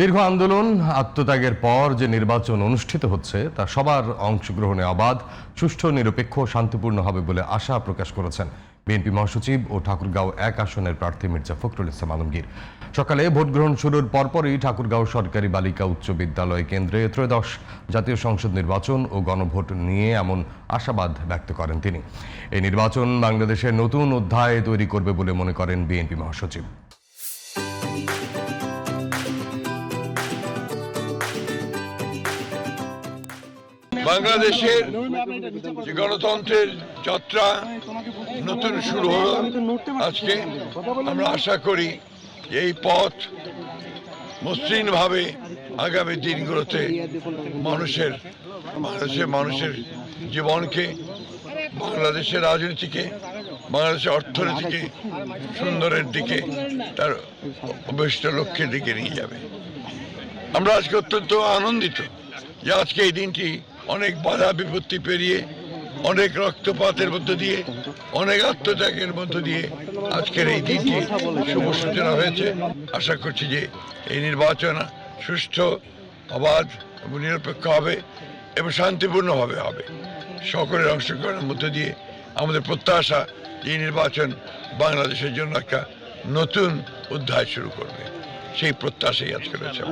দীর্ঘ আন্দোলন, আত্মত্যাগের পর যে নির্বাচন অনুষ্ঠিত হচ্ছে, তা সবার অংশগ্রহণে অবাধ, সুষ্ঠু, নিরপেক্ষ শান্তিপূর্ণ হবে বলে আশা প্রকাশ করেছেন বিএনপি মহাসচিব ও ঠাকুরগাঁও এক আসনের প্রার্থী মির্জা ফখরুল ইসলাম আলমগীর। সকালে ভোট গ্রহণ শুরুর পরপরই ঠাকুরগাঁও সরকারি বালিকা উচ্চ বিদ্যালয় কেন্দ্রে ত্রয়োদশ জাতীয় সংসদ নির্বাচন ও গণভোট নিয়ে এমন আশাবাদ ব্যক্ত করেন তিনি। এই নির্বাচন বাংলাদেশের নতুন অধ্যায় তৈরি করবে বলে মনে করেন বিএনপি মহাসচিব। বাংলাদেশের যে গণতন্ত্রের যাত্রা নতুন শুরু হলো, আজকে আমরা আশা করি এই পথ মসৃণভাবে আগামী দিনগুলোতে মানুষের মানুষের মানুষের জীবনকে, বাংলাদেশের রাজনীতিকে, বাংলাদেশের অর্থনীতিকে সুন্দরের দিকে, তার অভিষ্ট লক্ষ্যের দিকে নিয়ে যাবে। আমরা আজকে অত্যন্ত আনন্দিত যে আজকে এই দিনটি অনেক বাধা বিপত্তি পেরিয়ে, অনেক রক্তপাতের মধ্য দিয়ে, অনেক আত্মত্যাগের মধ্য দিয়ে আজকের এই দিনটি শুভ সূচনা হয়েছে। আশা করছি যে এই নির্বাচন সুষ্ঠু, অবাধ এবং নিরপেক্ষ হবে এবং শান্তিপূর্ণভাবে হবে। সকলের অংশগ্রহণের মধ্য দিয়ে আমাদের প্রত্যাশা এই নির্বাচন বাংলাদেশের জন্য একটা নতুন অধ্যায় শুরু করবে। সেই প্রত্যাশাই আজকে রয়েছে